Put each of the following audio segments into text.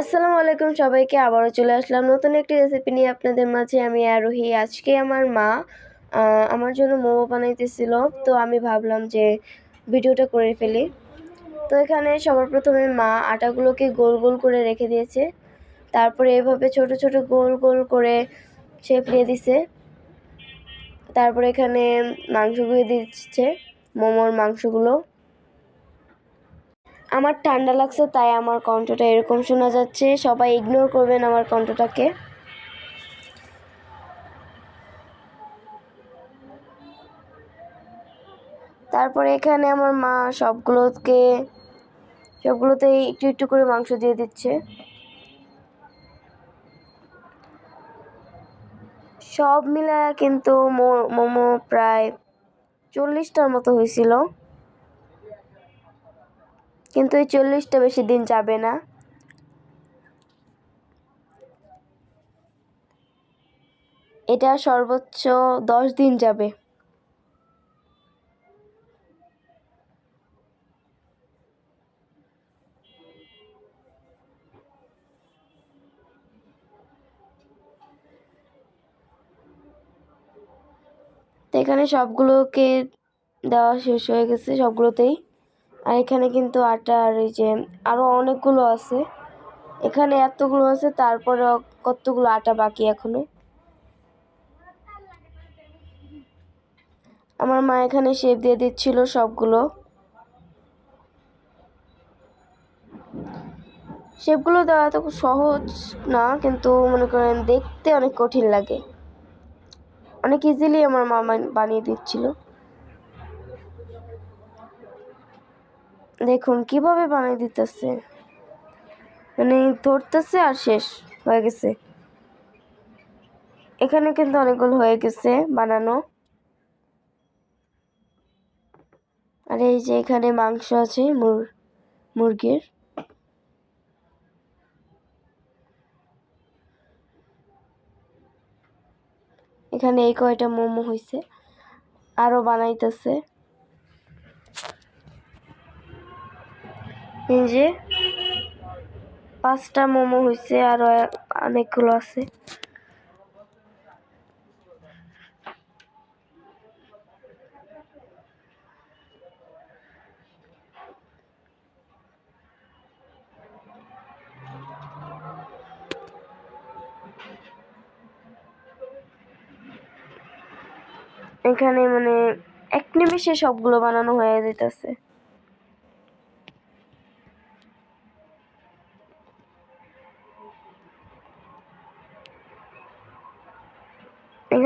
আসসালামু আলাইকুম সবাইকে, আবারও চলে আসলাম নতুন একটি রেসিপি নিয়ে আপনাদের মাঝে। আমি আরোহী, আজকে আমার মা আমার জন্য মোমো বানাইতেছিল। তো আমি ভাবলাম যে ভিডিওটা করে ফেলি। তো এখানে সবার প্রথমে মা আটাগুলোকে গোল গোল করে রেখে দিয়েছে। তারপরে এভাবে ছোট ছোট গোল গোল করে শেপ দিয়ে দিছে। তারপরে এখানে মাংসগুলো দিচ্ছে, মোমোর মাংসগুলো। আমার ঠান্ডা লাগছে, তাই আমার কণ্ঠটা এরকম শোনা যাচ্ছে। সবাই ইগনোর করবেন আমার কণ্ঠটাকে। তারপরে এখানে আমার মা সবগুলোকে সবগুলোতেই একটু একটু করে মাংস দিয়ে দিচ্ছে। সব মিলায় কিন্তু মোমো প্রায় চল্লিশটার মতো হয়েছিল। কিন্তু এই চল্লিশটা বেশি দিন যাবে না। এটা সর্বোচ্চ দশ দিন যাবে। এখানে সবগুলোকে দেওয়া শেষ হয়ে গেছে, সবগুলোতেই। আর এখানে কিন্তু আটা আর এই যে আরও অনেকগুলো আছে। এখানে এতগুলো আছে, তারপরে কতগুলো আটা বাকি এখনও? আমার মা এখানে শেপ দিয়ে দিচ্ছিল সবগুলো। শেপগুলো দেওয়া এত সহজ না, কিন্তু মনে করেন দেখতে অনেক কঠিন লাগে। অনেক ইজিলি আমার মা বানিয়ে দিচ্ছিল। দেখুন, কীভাবে বানিয়ে দিতেছে? মানে ধরতেছে আর শেষ হয়ে গেছে। এখানে কিন্তু অনেকগুলো হয়ে গেছে বানানো। আর এই যে এখানে মাংস আছে মুর, মুরগির। এখানে এই কয়টা মোমো হয়েছে আরও বানাইতেছে। যে, পাঁচটা মোমো হয়েছে আরও অনেকগুলো আছে। এখানে মানে এক নিমেষে সবগুলো বানানো হয়ে যেতেছে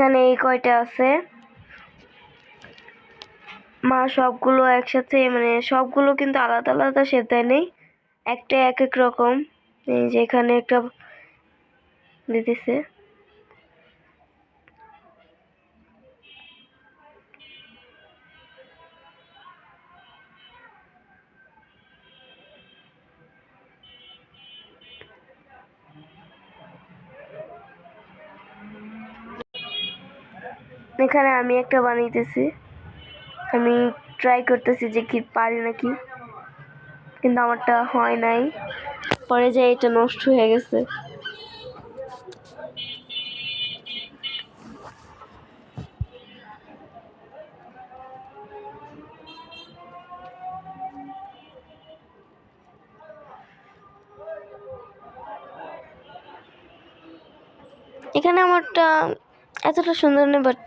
এখানে এই কয়টা আছে? মা সবগুলো একসাথে মানে সবগুলো কিন্তু আলাদা আলাদা সেতে নেই। একটা এক এক রকম। এই যে এখানে একটা দিতেছে। এখানে আমি একটা বানাইতেছি। আমি ট্রাই করতেছি যে কি পারি নাকি। কিন্তু আমারটা হয় নাই। পরে যে এটা নষ্ট হয়ে গেছে। এখানে আমারটা এতটা সুন্দর নেই বাট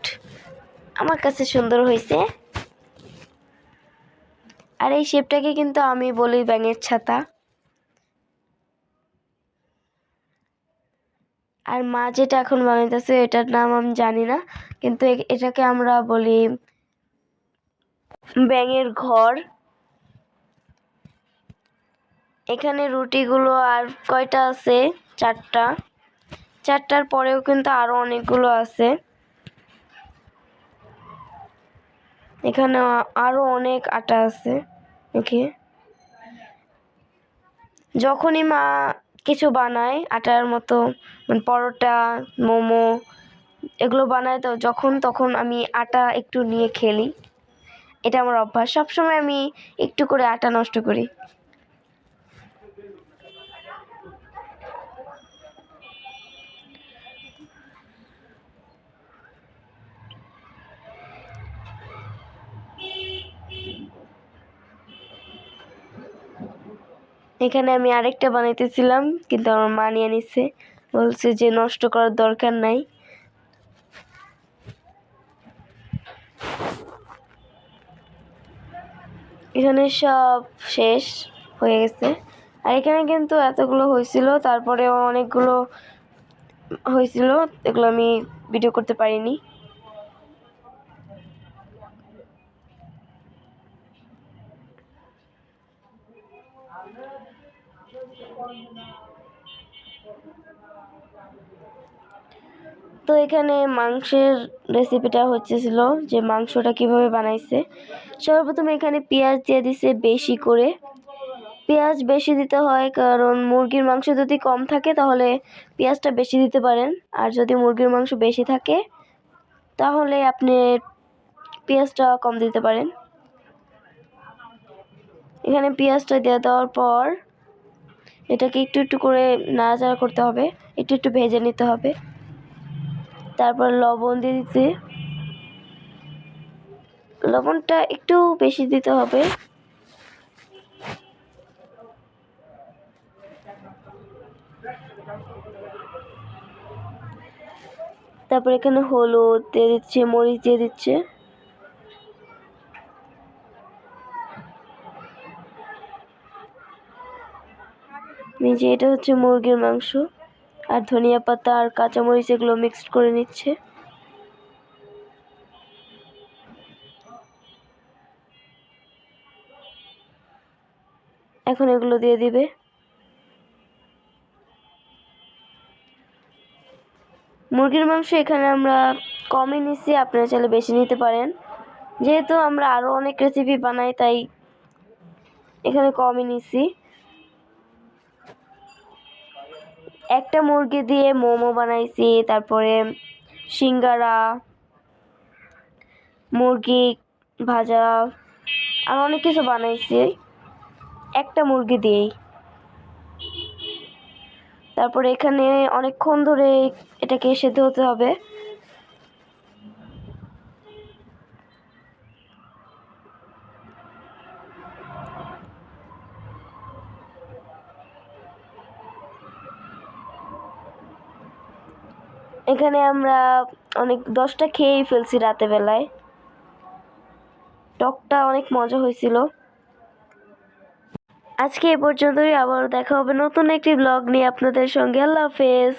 আমার কাছে সুন্দর হয়েছে। আর এই শেপটাকে কিন্তু আমি বলি ব্যাঙের ছাতা। আর মা যেটা এখন বানাইতেছে, এটার নাম আমি জানি না, কিন্তু এটাকে আমরা বলি ব্যাঙের ঘর। এখানে রুটিগুলো আর কয়টা আছে? চারটা। চারটার পরেও কিন্তু আরও অনেকগুলো আছে। এখানে আরও আরও অনেক আটা আছে, ওকে? যখনই মা কিছু বানায়, আটার মতো মানে পরোটা, মোমো, এগুলো বানায় তো যখন তখন আমি আটা একটু নিয়ে খেলি। এটা আমার অভ্যাস। সবসময় আমি একটু করে আটা নষ্ট করি। এখানে আমি আরেকটা বানাইতেছিলাম, কিন্তু আমার মা নিয়ে বলছে যে নষ্ট করার দরকার নাই। এখানে সব শেষ হয়ে গেছে। আর এখানে কিন্তু এতগুলো হয়েছিল, তারপরেও অনেকগুলো হয়েছিল, এগুলো আমি ভিডিও করতে পারিনি। তো এখানে মাংসের রেসিপিটা হচ্ছিল যে মাংসটা কীভাবে বানাইছে। সর্বপ্রথম এখানে পেঁয়াজ দিয়ে দিছে বেশি করে। পেঁয়াজ বেশি দিতে হয় কারণ মুরগির মাংস যদি কম থাকে তাহলে পেঁয়াজটা বেশি দিতে পারেন। আর যদি মুরগির মাংস বেশি থাকে তাহলে আপনি পেঁয়াজটা কম দিতে পারেন। এখানে পেঁয়াজটা দিয়ে দেওয়ার পর এটাকে একটু একটু করে নাড়াচাড়া করতে হবে, একটু একটু ভেজে নিতে হবে। তারপর লবণ দিয়ে দিতে। লবণটা একটু বেশি দিতে হবে। তারপর এখানে হলুদ দিয়ে দিচ্ছে, মরিচ দিয়ে দিচ্ছে। নিচে এটা হচ্ছে মুরগির মাংস, আর ধনিয়া পাতা আর কাঁচামরিচ এগুলো মিক্সড করে নিচ্ছে। এখন এগুলো দিয়ে দিবে। মুরগির মাংস এখানে আমরা কমই নিচ্ছি, আপনারা চাইলে বেশি নিতে পারেন। যেহেতু আমরা আরও অনেক রেসিপি বানাই, তাই এখানে কমই নিচ্ছি। একটা মুরগি দিয়ে মোমো বানাইছি, তারপরে সিঙ্গারা, মুরগি ভাজা, আর অনেক কিছু বানাইছি। একটা মুরগি দিয়েই। তারপরে এখানে অনেকক্ষণ ধরে এটাকে সেদ্ধ হতে হবে। এখানে আমরা অনেক দশটা খেয়েই ফেলছি রাতে বেলায় টকটা অনেক মজা হয়েছিল। আজকে এ পর্যন্তই আবার দেখা হবে নতুন একটি ব্লগ নিয়ে আপনাদের সঙ্গে। আল্লাহ হাফেজ।